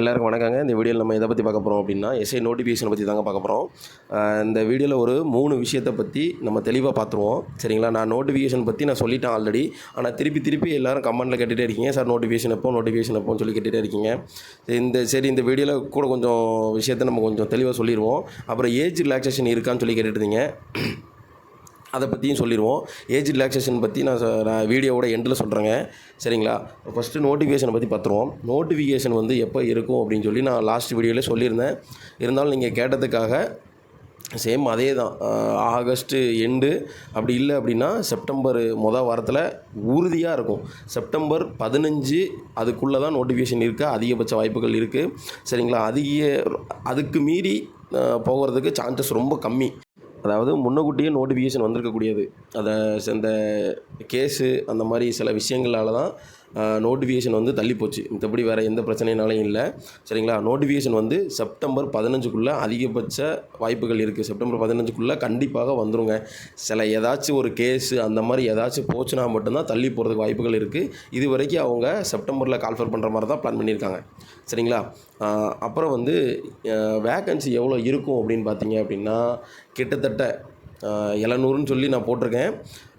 எல்லாருக்கும் வணக்கங்க. இந்த வீடியோவில் நம்ம எதை பற்றி பார்க்க போகிறோம் அப்படின்னா எஸ்ஐ நோட்டிஃபிகேஷனை பற்றி தாங்க பார்க்க போகிறோம் இந்த வீடியோவில் ஒரு மூணு விஷயத்தை பற்றி நம்ம தெளிவாக பார்த்துருவோம். சரிங்களா? நான் நோட்டிஃபிகேஷன் பற்றி நான் சொல்லிட்டேன் ஆல்ரெடி ஆனால் திருப்பி திருப்பி எல்லோரும் கமெண்ட்டில் கேட்டுகிட்டே இருக்கீங்க. சார் நோட்டிஃபிகேஷன் எப்போ? நோட்டிஃபிகேஷன் எப்போன்னு சொல்லி கேட்டுகிட்டே இருக்கீங்க. இந்த சரி இந்த வீடியோவில் கூட கொஞ்சம் விஷயத்தை நம்ம கொஞ்சம் தெளிவாக சொல்லிடுவோம் அப்புறம் ஏஜ் ரிலாக்ஸேஷன் இருக்கான்னு சொல்லி கேட்டுட்டு இருந்தீங்க. அதை பற்றியும் சொல்லிடுவோம் ஏஜ் ரிலாக்ஸேஷன் பற்றி நான் நான் வீடியோவோட எண்டில் சொல்கிறேங்க சரிங்களா? ஃபஸ்ட்டு நோட்டிஃபிகேஷனை பற்றி பார்த்துருவோம் நோட்டிஃபிகேஷன் வந்து எப்போ இருக்கும் அப்படின்னு சொல்லி நான் லாஸ்ட் வீடியோவில் சொல்லியிருந்தேன். இருந்தாலும் நீங்கள் கேட்டதுக்காக சேம் அதே தான் ஆகஸ்ட்டு எண்டு அப்படி இல்லை அப்படின்னா செப்டம்பர் மொதல் வாரத்தில் உறுதியாக இருக்கும். செப்டம்பர் பதினஞ்சு அதுக்குள்ளே தான் நோட்டிஃபிகேஷன் இருக்குது அதிகபட்ச வாய்ப்புகள் இருக்குது சரிங்களா? அதிக அதுக்கு மீறி போகிறதுக்கு சான்சஸ் ரொம்ப கம்மி. அதாவது முன்னக்கூட்டியே நோட்டிஃபிகேஷன் வந்திருக்கக்கூடியது. அதை இந்த கேஸு அந்த மாதிரி சில விஷயங்களால தான் நோட்டிஃபிகேஷன் வந்து தள்ளி போச்சு மற்றபடி வேறு எந்த பிரச்சனைனாலையும் இல்லை. சரிங்களா? நோட்டிஃபிகேஷன் வந்து செப்டம்பர் பதினஞ்சுக்குள்ளே அதிகபட்ச வாய்ப்புகள் இருக்குது செப்டம்பர் பதினஞ்சுக்குள்ளே கண்டிப்பாக வந்துருங்க. சில ஏதாச்சும் ஒரு கேஸு அந்த மாதிரி ஏதாச்சும் போச்சுன்னா மட்டும்தான் தள்ளி போகிறதுக்கு வாய்ப்புகள் இருக்குது இது வரைக்கும் அவங்க செப்டம்பரில் கால்ஃபர் பண்ணுற மாதிரி தான் பிளான் பண்ணியிருக்காங்க. சரிங்களா? அப்புறம் வந்து வேக்கன்சி எவ்வளோ இருக்கும் அப்படின்னு பார்த்தீங்க அப்படின்னா கிட்டத்தட்ட எழுநூறுன்னு சொல்லி நான் போட்டிருக்கேன்.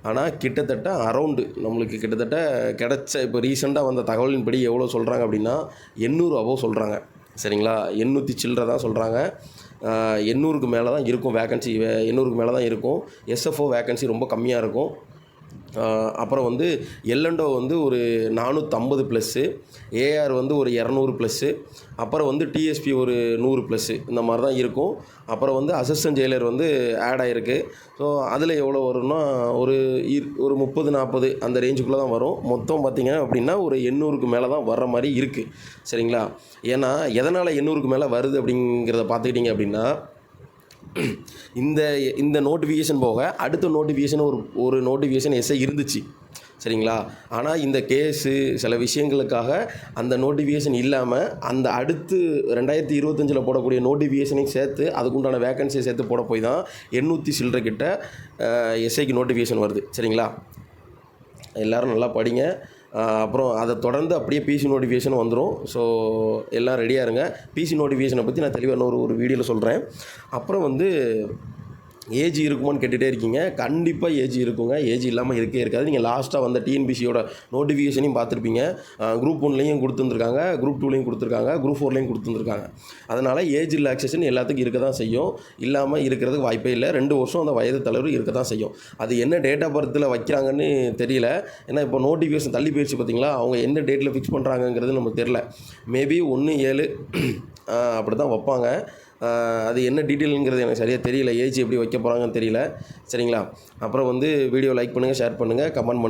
ஆனால் கிட்டத்தட்ட அரவுண்டு நம்மளுக்கு கிட்டத்தட்ட கிடச்ச இப்போ ரீசெண்டாக வந்த தகவலின்படி எவ்வளோ சொல்கிறாங்க அப்படின்னா எண்ணூறு அபோவ் சொல்கிறாங்க சரிங்களா? எண்ணூற்றி சில்லற தான் சொல்கிறாங்க எண்ணூறுக்கு மேலே தான் இருக்கும் வேக்கன்சி எண்ணூறுக்கு மேலே தான் இருக்கும். எஸ்எஃப்ஓ வேக்கன்சி ரொம்ப கம்மியாக இருக்கும். அப்புறம் வந்து எல்லண்டோ வந்து ஒரு நானூற்றம்பது ப்ளஸ்ஸு ஏஆர் வந்து ஒரு இரநூறு ப்ளஸ்ஸு அப்புறம் வந்து டிஎஸ்பி ஒரு நூறு ப்ளஸ்ஸு இந்த மாதிரி தான் இருக்கும். அப்புறம் வந்து அசிஸ்டன்ட் ஜெயிலர் வந்து ஆட் ஆகிருக்கு ஸோ அதில் எவ்வளோ வரும்னா ஒரு இர் ஒரு முப்பது நாற்பது அந்த ரேஞ்சுக்குள்ளே தான் வரும். மொத்தம் பார்த்திங்க அப்படின்னா ஒரு எண்ணூறுக்கு மேலே தான் வர்ற மாதிரி இருக்குது சரிங்களா? ஏன்னா எதனால் எண்ணூறுக்கு மேலே வருது அப்படிங்கிறத பார்த்துக்கிட்டிங்க அப்படின்னா இந்த இந்த நோட்டிஃபிகேஷன் போக அடுத்த நோட்டிஃபிகேஷன் ஒரு ஒரு நோட்டிஃபிகேஷன் எஸ்ஐ இருந்துச்சு. சரிங்களா? ஆனால் இந்த கேஸு சில விஷயங்களுக்காக அந்த நோட்டிஃபிகேஷன் இல்லாமல் அந்த அடுத்து ரெண்டாயிரத்தி இருபத்தஞ்சில் போடக்கூடிய நோட்டிஃபிகேஷனையும் சேர்த்து அதுக்குண்டான வேகன்சியை சேர்த்து போட போய் தான் எண்ணூற்றி சில்லற கிட்ட எஸ்ஐக்கு நோட்டிஃபிகேஷன் வருது. சரிங்களா? எல்லோரும் நல்லா படிங்க. அப்புறம் அதை தொடர்ந்து அப்படியே பிசி நோட்டிஃபிகேஷன் வந்துடும் ஸோ எல்லாம் ரெடியாக இருங்க. பிசி நோட்டிஃபிகேஷனை பற்றி நான் தெளிவாக இன்னொரு ஒரு வீடியோவில் சொல்கிறேன் அப்புறம் வந்து ஏஜ் இருக்குமான்னு கேட்டுகிட்டே இருக்கீங்க. கண்டிப்பாக ஏஜ் இருக்குங்க. ஏஜ் இல்லாமல் இருக்கே இருக்காது. நீங்கள் லாஸ்ட்டாக வந்த டிஎன்பிசியோட நோட்டிஃபிகேஷனையும் பார்த்துருப்பீங்க. குரூப் ஒன்லேயும் கொடுத்துருந்துருக்காங்க. குரூப் டூலையும் கொடுத்துருக்காங்க. குரூப் ஃபோர்லேயும் கொடுத்துருந்துருக்காங்க. அதனால் ஏஜ் ரிலாக்ஸேஷன் எல்லாத்துக்கும் இருக்க தான் செய்யும். இல்லாமல் இருக்கிறதுக்கு வாய்ப்பே இல்லை. ரெண்டு வருஷம் அந்த வயது தளர்வு இருக்க தான் செய்யும். அது என்ன டேட் ஆஃப் பர்த்தில் வைக்கிறாங்கன்னு தெரியல. ஏன்னா இப்போ நோட்டிஃபிகேஷன் தள்ளி போயிடுச்சு பார்த்தீங்களா அவங்க எந்த டேட்டில் ஃபிக்ஸ் பண்ணுறாங்கங்கிறது நமக்கு தெரில மேபி ஒன்று ஏழு அப்படி தான் வைப்பாங்க. அது என்ன டீட்டெயிலுங்கிறது எனக்கு சரியாக தெரியல. ஏஜ் எப்படி வைக்க போகிறாங்கன்னு தெரியல. சரிங்களா? அப்புறம் வந்து வீடியோ லைக் பண்ணுங்கள் ஷேர் பண்ணுங்கள் கமெண்ட் பண்ணுங்கள்